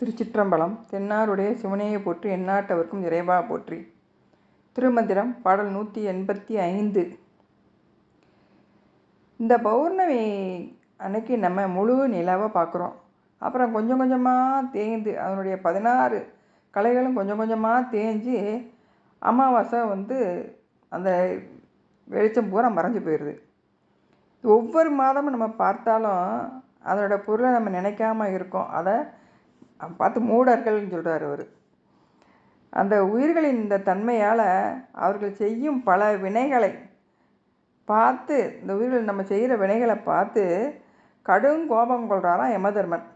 திருச்சிற்றம்பலம் தென்னாருடைய சிவனையை போற்றி எந்நாட்டவர்க்கும் இறைவா போற்றி. திருமந்திரம் பாடல் நூற்றி எண்பத்தி ஐந்து. இந்த பௌர்ணமி அன்னைக்கு நம்ம முழு நிலாவை பார்க்குறோம். அப்புறம் கொஞ்சம் கொஞ்சமாக தேய்ந்து அதனுடைய பதினாறு கலைகளும் கொஞ்சம் கொஞ்சமாக தேஞ்சு அமாவாசை வந்து அந்த வெளிச்சம் பூரா மறைஞ்சு போயிடுது. ஒவ்வொரு மாதமும் நம்ம பார்த்தாலும் அதனோட பொருளை நம்ம நினைக்காம இருக்கோம். அதை பார்த்து மூடர்கள்னு சொல்கிறார் அவர். அந்த உயிர்களின் இந்த தன்மையால் அவர்கள் செய்யும் பல வினைகளை பார்த்து இந்த உயிர்கள் நம்ம செய்கிற வினைகளை பார்த்து கடும் கோபம் கொள்கிறாராம் யமதர்மன்.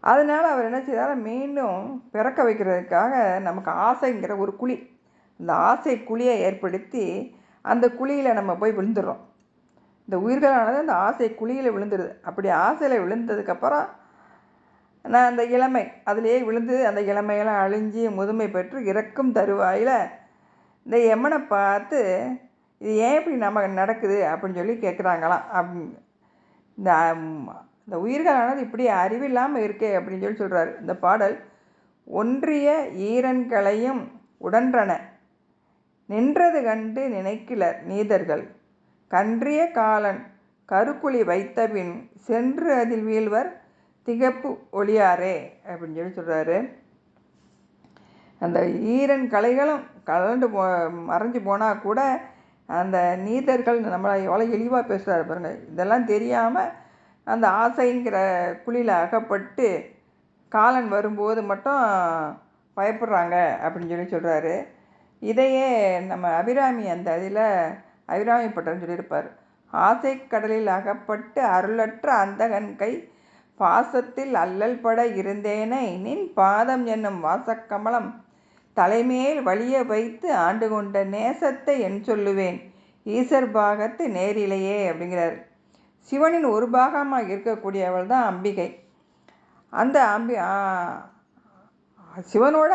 அதனால் அவர் என்ன செய்தார் மீண்டும் பிறக்க வைக்கிறதுக்காக நமக்கு ஆசைங்கிற ஒரு குழி அந்த ஆசை குழியை ஏற்படுத்தி அந்த குழியில் நம்ம போய் விழுந்துடுறோம். இந்த உயிர்களானது அந்த ஆசை குழியில் விழுந்துடுது அப்படி ஆசையில் விழுந்ததுக்கப்புறம் நான் அந்த இளமை. அதிலேயே விழுந்து அந்த இளமையெல்லாம் அழிஞ்சு முதுமை பெற்று இறக்கும் தருவாயில். இந்த யமனை பார்த்து இது ஏன் இப்படி நமக்கு நடக்குது அப்படின்னு சொல்லி கேட்குறாங்களாம் அப் இந்த இந்த உயிர்களானது இப்படி அறிவில்லாமல் இருக்கே அப்படின்னு சொல்லி சொல்கிறாரு இந்த பாடல் ஒன்றிய ஈரன்களையும் உடன்றன நின்றது கண்டு நினைக்கிலர் நீதர்கள். கன்றிய காலன் கருக்குழி வைத்தபின் சென்று அதில் வீழ்வர் திகப்பு ஒளியாரே அப்படின்னு சொல்லி சொல்கிறாரு அந்த ஈரன் கலைகளும் கலண்டு போ மறைஞ்சு போனால் கூட அந்த நீதர்கள் நம்மளை எவ்வளோ எளிவாக பேசுகிறாரு பாருங்க. இதெல்லாம் தெரியாமல் அந்த ஆசைங்கிற குழியில் அகப்பட்டு காலன் வரும்போது மட்டும் பயப்படுறாங்க அப்படின்னு சொல்லி சொல்கிறாரு இதையே நம்ம அபிராமி அந்த இதில் அபிராமி பட்டர்னு சொல்லியிருப்பார். ஆசை கடலில் அகப்பட்டு அருளற்ற அந்தகன் கை பாசத்தில் அல்லல் பட இருந்தேனை நின் பாதம் என்னும் வாசக்கமலம் தலைமேல் வழிய வைத்து ஆண்டு கொண்ட நேசத்தை என் சொல்லுவேன். ஈசர் பாகத்து நேரிலேயே அப்படிங்கிறார். சிவனின் ஒரு பாகமாக இருக்கக்கூடியவள் தான் அம்பிகை. அந்த அம்பி சிவனோட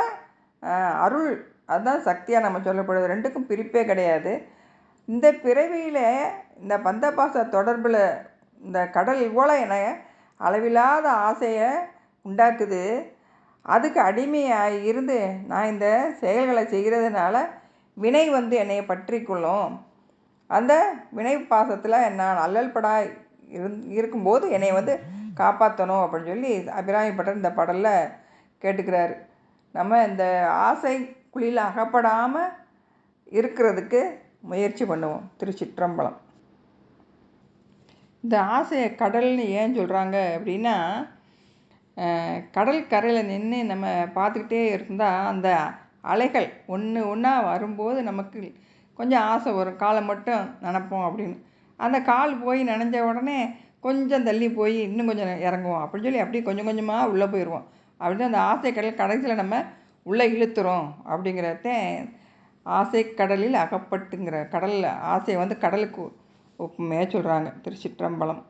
அருள் அதுதான் சக்தியாக நம்ம சொல்லப்படுது. ரெண்டுக்கும் பிரிப்பே கிடையாது. இந்த பிறவியில் இந்த பந்தபாச தொடர்பில் இந்த கடல் போல என அளவில்லாத ஆசையை உண்டாக்குது. அதுக்கு அடிமையாக இருந்து நான் இந்த செயல்களை செய்கிறதுனால வினை வந்து என்னை பற்றி கொள்ளும் அந்த வினை பாசத்தில் நான் அல்லல்படா இருந் இருக்கும்போது என்னை வந்து காப்பாற்றணும் அப்படின்னு சொல்லி அபிராமிப்பட்டர் இந்த பாடலில் கேட்டுக்கிறாரு. நம்ம இந்த ஆசை குழியில் அகப்படாமல் இருக்கிறதுக்கு முயற்சி பண்ணுவோம். திருச்சிற்றம்பலம். இந்த ஆசையை கடல்னு ஏன் சொல்கிறாங்க அப்படின்னா கடல் கரையில் நின்று நம்ம பார்த்துக்கிட்டே இருந்தால் அந்த அலைகள் ஒன்று ஒன்றா வரும்போது நமக்கு கொஞ்சம் ஆசை வரும். காலை மட்டும் நினப்போம் அப்படின்னு. அந்த கால் போய் நனைஞ்ச உடனே கொஞ்சம் தள்ளி போய் இன்னும் கொஞ்சம் இறங்குவோம். அப்படின்னு சொல்லி அப்படியே கொஞ்சம் கொஞ்சமாக உள்ளே போயிடுவோம். அப்படின்னு அந்த ஆசை கடல் கடைசியில் நம்ம உள்ளே இழுத்துறோம் அப்படிங்கிறத ஆசை கடலில் அகப்பட்டுங்கிற கடலில் ஆசை வந்து கடலுக்கு ஒப்புமையாக சொல்கிறாங்க திருச்சிற்றம்பலம்